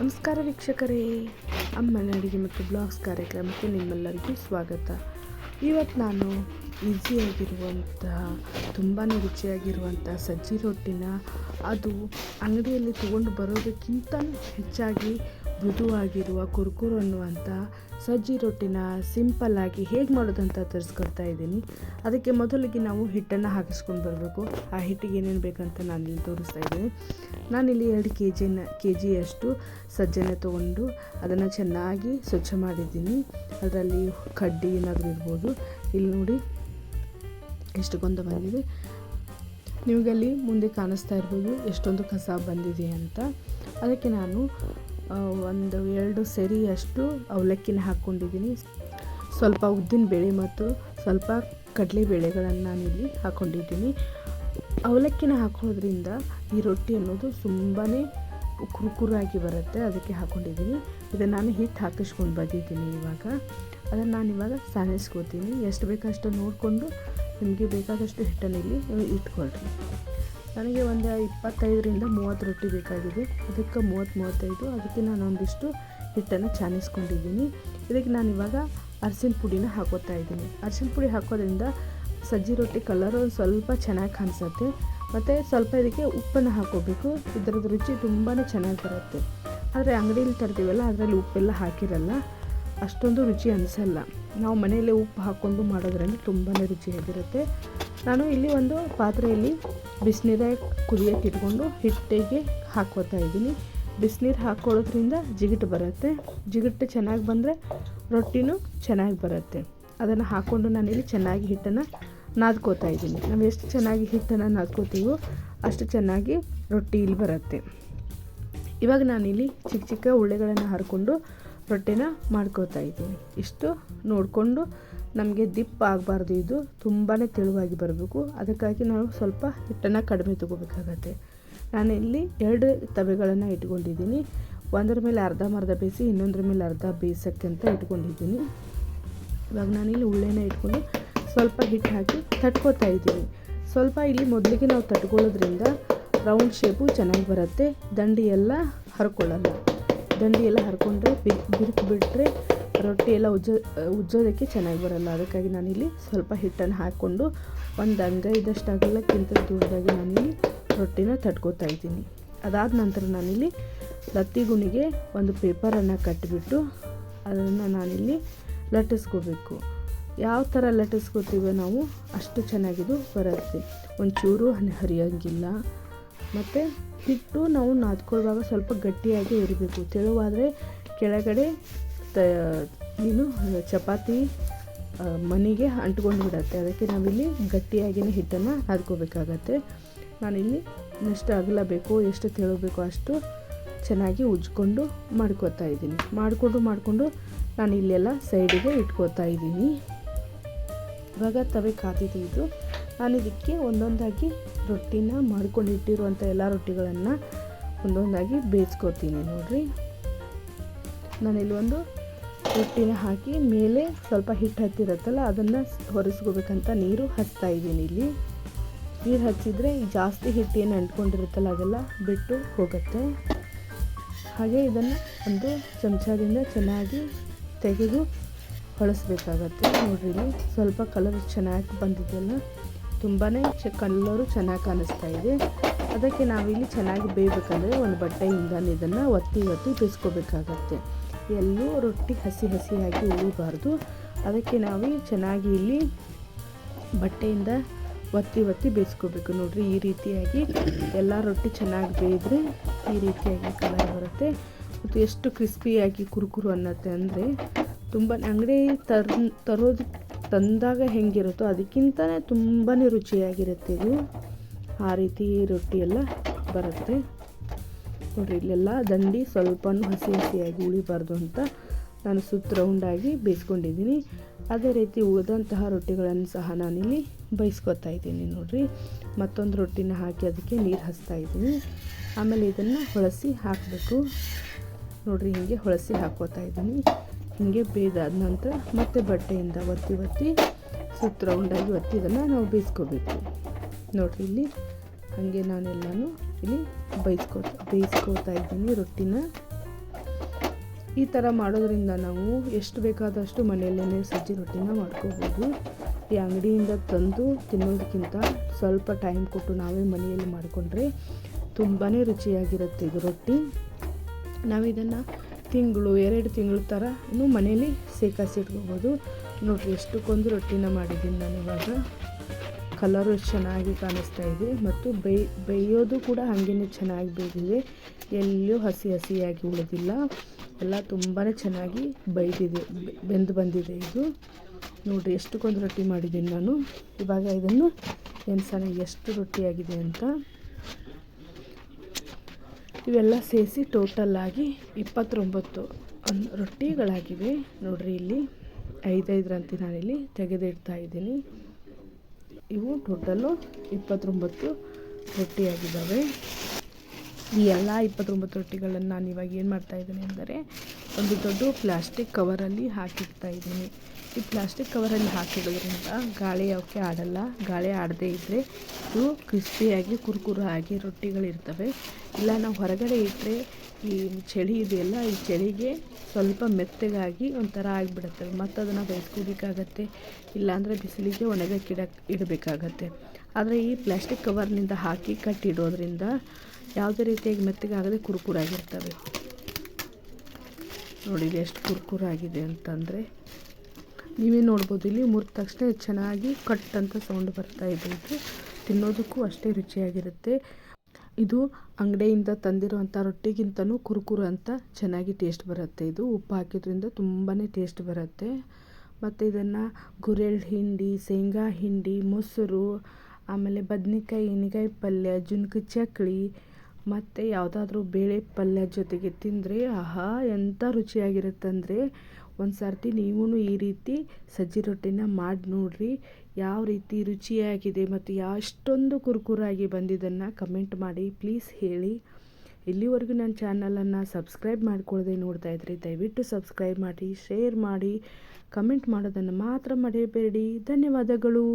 ನಮಸ್ಕಾರ ವೀಕ್ಷಕರೇ. ಅಮ್ಮನ ಅಡುಗೆ ಮತ್ತು ಬ್ಲಾಗ್ಸ್ ಕಾರ್ಯಕ್ರಮಕ್ಕೆ ನಿಮ್ಮೆಲ್ಲರಿಗೂ ಸ್ವಾಗತ. ಇವತ್ತು ನಾನು ಈಸಿಯಾಗಿರುವಂತಹ ತುಂಬಾ ರುಚಿಯಾಗಿರುವಂಥ ಸಜ್ಜಿ ರೊಟ್ಟಿನ, ಅದು ಅಂಗಡಿಯಲ್ಲಿ ತೊಗೊಂಡು ಬರೋದಕ್ಕಿಂತ ಹೆಚ್ಚಾಗಿ ಮೃದುವಾಗಿರುವ ಕುರ್ಕುರು ಅನ್ನುವಂಥ ಸಜ್ಜಿ ರೊಟ್ಟಿನ ಸಿಂಪಲ್ಲಾಗಿ ಹೇಗೆ ಮಾಡೋದಂತ ತರಿಸ್ಕೊಡ್ತಾ ಇದ್ದೀನಿ. ಅದಕ್ಕೆ ಮೊದಲಿಗೆ ನಾವು ಹಿಟ್ಟನ್ನು ಹಾಕಿಸ್ಕೊಂಡು ಬರಬೇಕು. ಆ ಹಿಟ್ಟಿಗೆ ಏನೇನು ಬೇಕಂತ ಇಲ್ಲಿ ತೋರಿಸ್ತಾ ಇದ್ದೀನಿ. ನಾನಿಲ್ಲಿ ಎರಡು ಕೆ ಜಿನ ಕೆ ಜಿಯಷ್ಟು ಸಜ್ಜನೆ ತೊಗೊಂಡು ಅದನ್ನು ಚೆನ್ನಾಗಿ ಸ್ವಚ್ಛ ಮಾಡಿದ್ದೀನಿ. ಅದರಲ್ಲಿ ಕಡ್ಡಿ ಏನಾದರೂ ಇರ್ಬೋದು. ಇಲ್ಲಿ ನೋಡಿ ಎಷ್ಟು ಗೊಂದ ಬಂದಿದೆ. ನಿಮಗಲ್ಲಿ ಮುಂದೆ ಕಾಣಿಸ್ತಾ ಇರ್ಬೋದು ಎಷ್ಟೊಂದು ಕಸ ಬಂದಿದೆ ಅಂತ. ಅದಕ್ಕೆ ನಾನು ಒಂದು ಎರಡು ಸೆರಿಯಷ್ಟು ಅವಲಕ್ಕಿನ ಹಾಕ್ಕೊಂಡಿದ್ದೀನಿ ಸ್ವಲ್ಪ ಉದ್ದಿನ ಬೇಳೆ ಮತ್ತು ಸ್ವಲ್ಪ ಕಡಲೆ ಬೇಳೆಗಳನ್ನು ನಾನಿಲ್ಲಿ ಹಾಕ್ಕೊಂಡಿದ್ದೀನಿ ಅವಲಕ್ಕಿನ ಹಾಕೋದ್ರಿಂದ ಈ ರೊಟ್ಟಿ ಅನ್ನೋದು ತುಂಬಾ ಕುರುಕುರಾಗಿ ಬರುತ್ತೆ. ಅದಕ್ಕೆ ಹಾಕ್ಕೊಂಡಿದ್ದೀನಿ ಇದನ್ನು ನಾನು ಹಿಟ್ಟು ಹಾಕಿಸ್ಕೊಂಡು ಬಂದಿದ್ದೀನಿ ಇವಾಗ. ಅದನ್ನು ನಾನು ಇವಾಗ ಸಾನಿಸ್ಕೋತೀನಿ ಎಷ್ಟು ಬೇಕಷ್ಟು ನೋಡಿಕೊಂಡು ನಿಮಗೆ ಬೇಕಾದಷ್ಟು ಹಿಟ್ಟನ್ನು ಇಲ್ಲಿ ಇಟ್ಕೊಳ್ರಿ. ನನಗೆ ಒಂದು ಇಪ್ಪತ್ತೈದರಿಂದ ಮೂವತ್ತು ರೊಟ್ಟಿ ಬೇಕಾಗಿದೆ. ಅದಕ್ಕೆ ಮೂವತ್ತು, ಮೂವತ್ತೈದು. ಅದಕ್ಕೆ ನಾನು ಒಂದಿಷ್ಟು ಹಿಟ್ಟನ್ನು ಚಾನಿಸ್ಕೊಂಡಿದ್ದೀನಿ ಇದಕ್ಕೆ ನಾನು ಇವಾಗ ಅರ್ಶಿನ ಪುಡಿನ ಹಾಕೋತಾ ಇದ್ದೀನಿ. ಅರ್ಶಿನ ಪುಡಿ ಹಾಕೋದ್ರಿಂದ ಸಜ್ಜಿ ರೊಟ್ಟಿ ಕಲರು ಸ್ವಲ್ಪ ಚೆನ್ನಾಗಿ ಕಾಣಿಸುತ್ತೆ. ಮತ್ತು ಸ್ವಲ್ಪ ಇದಕ್ಕೆ ಉಪ್ಪನ್ನು ಹಾಕೋಬೇಕು ಇದರದ್ದು ರುಚಿ ತುಂಬಾ ಚೆನ್ನಾಗಿ ಬರುತ್ತೆ. ಆದರೆ ಅಂಗಡಿಯಲ್ಲಿ ತರ್ತೀವಲ್ಲ, ಅದರಲ್ಲಿ ಉಪ್ಪೆಲ್ಲ ಹಾಕಿರಲ್ಲ. ಅಷ್ಟೊಂದು ರುಚಿ ಅನಿಸಲ್ಲ. ನಾವು ಮನೆಯಲ್ಲೇ ಉಪ್ಪು ಹಾಕ್ಕೊಂಡು ಮಾಡೋದ್ರಿಂದ ತುಂಬಾ ರುಚಿಯಾಗಿರುತ್ತೆ ನಾನು ಇಲ್ಲಿ ಒಂದು ಪಾತ್ರೆಯಲ್ಲಿ ಬಿಸಿನೀರ ಕುದಿಯೋಕೆ ಇಟ್ಕೊಂಡು ಹಿಟ್ಟಿಗೆ ಹಾಕೋತಾ ಇದ್ದೀನಿ. ಬಿಸಿನೀರು ಹಾಕ್ಕೊಳ್ಳೋದ್ರಿಂದ ಜಿಗಿಟು ಬರುತ್ತೆ. ಜಿಗಿಟ್ಟು ಚೆನ್ನಾಗಿ ಬಂದರೆ ರೊಟ್ಟಿನೂ ಚೆನ್ನಾಗಿ ಬರುತ್ತೆ. ಅದನ್ನು ಹಾಕ್ಕೊಂಡು ನಾನಿಲ್ಲಿ ಚೆನ್ನಾಗಿ ಹಿಟ್ಟನ್ನು ನಾದ್ಕೋತಾ ಇದ್ದೀನಿ. ನಾವು ಎಷ್ಟು ಚೆನ್ನಾಗಿ ಹಿಟ್ಟನ್ನು ನಾದ್ಕೋತೀವೋ ಅಷ್ಟು ಚೆನ್ನಾಗಿ ರೊಟ್ಟಿ ಇಲ್ಲಿ ಬರುತ್ತೆ. ಇವಾಗ ನಾನಿಲ್ಲಿ ಚಿಕ್ಕ ಚಿಕ್ಕ ಉಳ್ಳೆಗಳನ್ನು ಹರ್ಕೊಂಡು ರೊಟ್ಟಿನ ಮಾಡ್ಕೋತಾ ಇದ್ದೀನಿ. ಇಷ್ಟು ನೋಡಿಕೊಂಡು ನಮಗೆ ದಿಪ್ಪ ಆಗಬಾರ್ದು. ಇದು ತುಂಬಾ ತೆಳುವಾಗಿ ಬರಬೇಕು. ಅದಕ್ಕಾಗಿ ನಾವು ಸ್ವಲ್ಪ ಹಿಟ್ಟನ್ನು ಕಡಿಮೆ ತಗೋಬೇಕಾಗತ್ತೆ. ನಾನಿಲ್ಲಿ ಎರಡು ತವೆಗಳನ್ನು ಇಟ್ಕೊಂಡಿದ್ದೀನಿ. ಒಂದರ ಮೇಲೆ ಅರ್ಧ ಮರ್ಧ ಬೇಯಿಸಿ ಇನ್ನೊಂದರ ಮೇಲೆ ಅರ್ಧ ಬೇಯಿಸೋಕ್ಕೆ ಅಂತ ಇಟ್ಕೊಂಡಿದ್ದೀನಿ. ಇವಾಗ ನಾನಿಲ್ಲಿ ಉಳ್ಳೆನ ಇಟ್ಕೊಂಡು ಸ್ವಲ್ಪ ಹಿಟ್ಟು ಹಾಕಿ ತಟ್ಕೋತಾ ಇದ್ದೀನಿ. ಸ್ವಲ್ಪ ಇಲ್ಲಿ ಮೊದಲಿಗೆ ನಾವು ತಟ್ಕೊಳ್ಳೋದ್ರಿಂದ ರೌಂಡ್ ಶೇಪು ಚೆನ್ನಾಗಿ ಬರುತ್ತೆ. ದಂಡಿ ಎಲ್ಲ ಹರ್ಕೊಳ್ಳಲ್ಲ. ದಂಡಿ ಎಲ್ಲ ಹರ್ಕೊಂಡ್ರೆ ಬಿರ್ ಬಿರುಕು ಬಿಟ್ಟರೆ ರೊಟ್ಟಿ ಎಲ್ಲ ಉಜ್ಜೋ, ಉಜ್ಜೋದಕ್ಕೆ ಚೆನ್ನಾಗಿ ಬರಲ್ಲ. ಅದಕ್ಕಾಗಿ ನಾನಿಲ್ಲಿ ಸ್ವಲ್ಪ ಹಿಟ್ಟನ್ನು ಹಾಕ್ಕೊಂಡು ಒಂದು ಅಂಗೈದಷ್ಟು ಅಗಲಕ್ಕಿಂತ ದೂರದಾಗಿ ನಾನಿಲ್ಲಿ ರೊಟ್ಟಿನ ತಟ್ಕೋತಾ ಇದ್ದೀನಿ. ಅದಾದ ನಂತರ ನಾನಿಲ್ಲಿ ಲತ್ತಿಗುಣಿಗೆ ಒಂದು ಪೇಪರನ್ನು ಕಟ್ಟಿಬಿಟ್ಟು ಅದನ್ನು ನಾನಿಲ್ಲಿ ಲಟ್ಟಿಸ್ಕೋಬೇಕು ಯಾವ ಥರ ಲಟ್ಟಿಸ್ಕೋತೀವೋ ನಾವು ಅಷ್ಟು ಚೆನ್ನಾಗಿದು ಬರುತ್ತೆ. ಒಂಚೂರು ಹರಿಯೋಂಗಿಲ್ಲ. ಮತ್ತು ಹಿಟ್ಟು ನಾವು ನಾದ್ಕೊಳ್ಳುವಾಗ ಸ್ವಲ್ಪ ಗಟ್ಟಿಯಾಗಿ ಇರಬೇಕು ತೆಳುವಾದರೆ ಕೆಳಗಡೆ ತ, ಏನು, ಚಪಾತಿ ಮನೆಗೆ ಅಂಟ್ಕೊಂಡು ಬಿಡತ್ತೆ. ಅದಕ್ಕೆ ನಾವಿಲ್ಲಿ ಗಟ್ಟಿಯಾಗಿನೇ ಹಿಟ್ಟನ್ನು ನಾದ್ಕೋಬೇಕಾಗತ್ತೆ. ನಾನಿಲ್ಲಿ ಎಷ್ಟು ಅಗಲ ಬೇಕು ಎಷ್ಟು ತೆಳು ಬೇಕೋ ಅಷ್ಟು ಚೆನ್ನಾಗಿ ಉಜ್ಕೊಂಡು ಮಾಡ್ಕೋತಾ ಇದ್ದೀನಿ. ಮಾಡಿಕೊಂಡು ಮಾಡಿಕೊಂಡು ನಾನು ಇಲ್ಲೆಲ್ಲ ಸೈಡಿಗೆ ಇಟ್ಕೋತಾ ಇದ್ದೀನಿ. ಇವಾಗ ತವೆ ತೆಗೆದು ನಾನು ಇದಕ್ಕೆ ಒಂದೊಂದಾಗಿ ರೊಟ್ಟಿನ ಮಾಡ್ಕೊಂಡು ಇಟ್ಟಿರುವಂಥ ಎಲ್ಲ ರೊಟ್ಟಿಗಳನ್ನು ಒಂದೊಂದಾಗಿ ಬೇಯಿಸ್ಕೊತೀನಿ ನೋಡಿರಿ. ನಾನಿಲ್ಲಿ ಒಂದು ರೊಟ್ಟಿನ ಹಾಕಿ ಮೇಲೆ ಸ್ವಲ್ಪ ಹಿಟ್ಟು ಹತ್ತಿರತ್ತಲ್ಲ ಅದನ್ನು ಹೊರಿಸ್ಕೋಬೇಕಂತ ನೀರು ಹಚ್ತಾ ಇದ್ದೀನಿ ಇಲ್ಲಿ. ನೀರು ಹಚ್ಚಿದರೆ ಜಾಸ್ತಿ ಹಿಟ್ಟು ಏನು ಅಂಟ್ಕೊಂಡಿರುತ್ತಲ್ಲ ಅದೆಲ್ಲ ಬಿಟ್ಟು ಹೋಗುತ್ತೆ. ಹಾಗೆ ಇದನ್ನು ಒಂದು ಚಮಚದಿಂದ ಚೆನ್ನಾಗಿ ತೆಗೆದು ಹೊಳಸ್ಬೇಕಾಗತ್ತೆ ನೋಡ್ರಿ ಸ್ವಲ್ಪ ಕಲರ್ ಚೆನ್ನಾಗಿ ಬಂದಿದೆಯಲ್ಲ? ತುಂಬಾ ಚ ಕಲ್ಲರು ಚೆನ್ನಾಗಿ ಕಾಣಿಸ್ತಾ ಇದೆ. ಅದಕ್ಕೆ ನಾವಿಲ್ಲಿ ಚೆನ್ನಾಗಿ ಬೇಯಬೇಕಂದ್ರೆ ಒಂದು ಬಟ್ಟೆಯಿಂದ ಇದನ್ನು ಒತ್ತಿ ಒತ್ತಿ ಬಿಸ್ಕೋಬೇಕಾಗತ್ತೆ ಎಲ್ಲೂ ರೊಟ್ಟಿ ಹಸಿ ಹಸಿಯಾಗಿ ಉಳಿಬಾರ್ದು. ಅದಕ್ಕೆ ನಾವು ಚೆನ್ನಾಗಿ ಇಲ್ಲಿ ಬಟ್ಟೆಯಿಂದ ಒತ್ತಿ ಒತ್ತಿ ಬೇಯಿಸ್ಕೋಬೇಕು. ನೋಡ್ರಿ ಈ ರೀತಿಯಾಗಿ ಎಲ್ಲ ರೊಟ್ಟಿ ಚೆನ್ನಾಗಿ ಬೇಯಿದ್ರೆ ಈ ರೀತಿಯಾಗಿ ಕಲರ್ ಬರುತ್ತೆ. ಮತ್ತು ಎಷ್ಟು ಕ್ರಿಸ್ಪಿಯಾಗಿ ಕುರುಕುರು ಅನ್ನತ್ತೆ ಅಂದರೆ ತುಂಬ ಅಂಗಡಿ ತರ್, ತರೋದು, ತಂದಾಗ ಹೆಂಗಿರುತ್ತೋ ಅದಕ್ಕಿಂತಲೇ ತುಂಬಾ ರುಚಿಯಾಗಿರುತ್ತೆ ಇದು. ಆ ರೀತಿ ರೊಟ್ಟಿ ಎಲ್ಲ ಬರುತ್ತೆ. ನೋಡಿರಿ, ಇಲ್ಲೆಲ್ಲ ದಂಡಿ ಸ್ವಲ್ಪ ಹಸಿ ಹಸಿಯಾಗಿ ಉಳಿಬಾರ್ದು ಅಂತ ನಾನು ಸುತ್ತ ರೌಂಡಾಗಿ ಬೇಯಿಸ್ಕೊಂಡಿದ್ದೀನಿ. ಅದೇ ರೀತಿ ಉಳಿದಂತಹ ರೊಟ್ಟಿಗಳನ್ನು ಸಹ ನಾನಿಲ್ಲಿ ಬೇಯಿಸ್ಕೊತಾ ಇದ್ದೀನಿ ನೋಡಿರಿ. ಮತ್ತೊಂದು ರೊಟ್ಟಿನ ಹಾಕಿ ಅದಕ್ಕೆ ನೀರು ಹಚ್ತಾ ಇದ್ದೀನಿ. ಆಮೇಲೆ ಇದನ್ನು ಹೊಳಸಿ ಹಾಕಬೇಕು. ನೋಡ್ರಿ, ಹೀಗೆ ಹೊಳಸಿ ಹಾಕೋತಾ ಇದ್ದೀನಿ. ಹೀಗೆ ಬೇಯ್ದಾದ ನಂತರ ಮತ್ತೆ ಬಟ್ಟೆಯಿಂದ ಒತ್ತಿ ಒತ್ತಿ ಸುತ್ತ ರೌಂಡಾಗಿ ಒತ್ತಿ ಇದನ್ನು ನಾವು ಬೇಯಿಸ್ಕೋಬೇಕು. ನೋಡಿರಿ ಇಲ್ಲಿ, ಹಾಗೆ ನಾನೆಲ್ಲನೂ ಇಲ್ಲಿ ಬೇಯಿಸ್ಕೋ, ಬೇಯಿಸ್ಕೋತಾ ಇದ್ದೀನಿ ರೊಟ್ಟಿನ. ಈ ಥರ ಮಾಡೋದ್ರಿಂದ ನಾವು ಎಷ್ಟು ಬೇಕಾದಷ್ಟು ಮನೆಯಲ್ಲೇ ಸಜ್ಜಿ ರೊಟ್ಟಿನ ಮಾಡ್ಕೋಬೋದು. ಈ ಅಂಗಡಿಯಿಂದ ತಂದು ತಿನ್ನೋದಕ್ಕಿಂತ ಸ್ವಲ್ಪ ಟೈಮ್ ಕೊಟ್ಟು ನಾವೇ ಮನೆಯಲ್ಲಿ ಮಾಡಿಕೊಂಡ್ರೆ ತುಂಬಾ ರುಚಿಯಾಗಿರುತ್ತೆ ಇದು ರೊಟ್ಟಿ. ನಾವು ಇದನ್ನು ತಿಂಗಳು, ಎರಡು ತಿಂಗಳ ಥರ ಇನ್ನೂ ಮನೇಲಿ ಸೇಕಾಸಿಟ್ಕೋಬೋದು ನೋಡಿರಿ, ಎಷ್ಟಕ್ಕೊಂದು ರೊಟ್ಟಿನ ಮಾಡಿದ್ದೀನಿ ನಾನು ಇವಾಗ. ಕಲರು ಚೆನ್ನಾಗಿ ಕಾಣಿಸ್ತಾ ಇದೆ ಮತ್ತು ಬೇಯ್ ಬೇಯೋದು ಕೂಡ ಹಾಗೇ ಚೆನ್ನಾಗಿ ಬೇಯ್ದಿದೆ ಎಲ್ಲೂ ಹಸಿ ಹಸಿಯಾಗಿ ಉಳಿದಿಲ್ಲ. ಎಲ್ಲ ತುಂಬಾ ಚೆನ್ನಾಗಿ ಬೈದಿದೆ, ಬೆಂದು ಬಂದಿದೆ ಇದು. ನೋಡಿರಿ, ಎಷ್ಟಕ್ಕೊಂದು ರೊಟ್ಟಿ ಮಾಡಿದ್ದೀನಿ ನಾನು. ಇವಾಗ ಇದನ್ನು ಎನ್ಸಾನ ಎಷ್ಟು ರೊಟ್ಟಿಯಾಗಿದೆ ಅಂತ. ಇವೆಲ್ಲ ಸೇರಿಸಿ ಟೋಟಲ್ಲಾಗಿ ಇಪ್ಪತ್ತೊಂಬತ್ತು ರೊಟ್ಟಿಗಳಾಗಿವೆ. ನೋಡಿರಿ ಇಲ್ಲಿ ಐದೈದರಂತೆ ನಾನಿಲ್ಲಿ ತೆಗೆದಿಡ್ತಾ ಇದ್ದೀನಿ. ಇವು ಟೋಟಲ್ಲು ಇಪ್ಪತ್ತೊಂಬತ್ತು ರೊಟ್ಟಿಯಾಗಿದ್ದಾವೆ. ಈ ಎಲ್ಲ ಇಪ್ಪತ್ತೊಂಬತ್ತು ರೊಟ್ಟಿಗಳನ್ನು ನಾನು ಇವಾಗ ಏನು ಮಾಡ್ತಾಯಿದ್ದೀನಿ ಅಂದರೆ ಒಂದು ದೊಡ್ಡ ಪ್ಲಾಸ್ಟಿಕ್ ಕವರಲ್ಲಿ ಹಾಕಿಡ್ತಾ ಇದ್ದೀನಿ. ಈ ಪ್ಲಾಸ್ಟಿಕ್ ಕವರಲ್ಲಿ ಹಾಕಿಡೋದ್ರಿಂದ ಗಾಳಿ ಅವಕ್ಕೆ ಆಡಲ್ಲ. ಗಾಳಿ ಆಡದೇ ಇದ್ದರೆ ಇವು ಕ್ರಿಸ್ಪಿಯಾಗಿ, ಕುರುಕುರು ಆಗಿ ರೊಟ್ಟಿಗಳಿರ್ತವೆ. ಇಲ್ಲ, ನಾವು ಹೊರಗಡೆ ಇಟ್ಟರೆ ಈ ಚಳಿ ಇದೆಯಲ್ಲ, ಈ ಚಳಿಗೆ ಸ್ವಲ್ಪ ಮೆತ್ತಗಾಗಿ ಒಂಥರ ಆಗಿಬಿಡುತ್ತೆ. ಮತ್ತು ಅದನ್ನು ಬೇಯಿಸ್ಕೋಬೇಕಾಗತ್ತೆ ಇಲ್ಲಾಂದರೆ ಬಿಸಿಲಿಗೆ ಒಣಗಕ್ಕೆ ಇಡಕ್ಕೆ ಇಡಬೇಕಾಗತ್ತೆ. ಆದರೆ ಈ ಪ್ಲಾಸ್ಟಿಕ್ ಕವರ್ನಿಂದ ಹಾಕಿ ಕಟ್ಟಿಡೋದ್ರಿಂದ ಯಾವುದೇ ರೀತಿಯಾಗಿ ಮೆತ್ತಗಾಗದೆ ಕುರುಕುರಾಗಿರ್ತವೆ ನೋಡಿ ಎಷ್ಟು ಕುರ್ಕುರಾಗಿದೆ ಅಂತಂದರೆ, ನೀವೇ ನೋಡ್ಬೋದು, ಇಲ್ಲಿ ಮುರಿದ ತಕ್ಷಣ ಚೆನ್ನಾಗಿ ಕಟ್ ಅಂತ ಸೌಂಡ್ ಬರ್ತಾ ಇದೆ ಇದು. ತಿನ್ನೋದಕ್ಕೂ ಅಷ್ಟೇ ರುಚಿಯಾಗಿರುತ್ತೆ. ಇದು ಅಂಗಡಿಯಿಂದ ತಂದಿರುವಂಥ ರೊಟ್ಟಿಗಿಂತಲೂ ಕುರುಕುರು ಅಂತ ಚೆನ್ನಾಗಿ ಟೇಸ್ಟ್ ಬರುತ್ತೆ. ಇದು ಉಪ್ಪು ಹಾಕಿದ್ರಿಂದ ತುಂಬಾ ಟೇಸ್ಟ್ ಬರುತ್ತೆ. ಮತ್ತು ಇದನ್ನು ಗುರೆಳ್ ಹಿಂಡಿ, ಶೇಂಗಾ ಹಿಂಡಿ, ಮೊಸರು, ಆಮೇಲೆ ಬದನೆಕಾಯಿ ಎಣ್ಗಾಯಿ ಪಲ್ಯ, ಜುನ್ಕ ಚಕ್ಲಿ ಮತ್ತು ಯಾವುದಾದ್ರೂ ಬೇಳೆ ಪಲ್ಯ ಜೊತೆಗೆ ತಿಂದರೆ ಆಹಾ ಎಂಥ ರುಚಿಯಾಗಿರುತ್ತಂದರೆ ಒಂದು ಸರ್ತಿ ನೀವೂ ಈ ರೀತಿ ಸಜ್ಜಿ ರೊಟ್ಟಿನ ಮಾಡಿ ನೋಡಿರಿ. ಯಾವ ರೀತಿ ರುಚಿಯಾಗಿದೆ ಮತ್ತು ಎಷ್ಟೊಂದು ಕುರುಕುರಾಗಿ ಬಂದಿದ್ದನ್ನು ಕಮೆಂಟ್ ಮಾಡಿ, ಪ್ಲೀಸ್ ಹೇಳಿ. ಇಲ್ಲಿವರೆಗೂ ನನ್ನ ಚಾನಲನ್ನು ಸಬ್ಸ್ಕ್ರೈಬ್ ಮಾಡ್ಕೊಳ್ಳದೆ ನೋಡ್ತಾ ಇದ್ರಿ ದಯವಿಟ್ಟು ಸಬ್ಸ್ಕ್ರೈಬ್ ಮಾಡಿ, ಶೇರ್ ಮಾಡಿ, ಕಮೆಂಟ್ ಮಾಡೋದನ್ನು ಮಾತ್ರ ಮರೆಯಬೇಡಿ ಧನ್ಯವಾದಗಳು.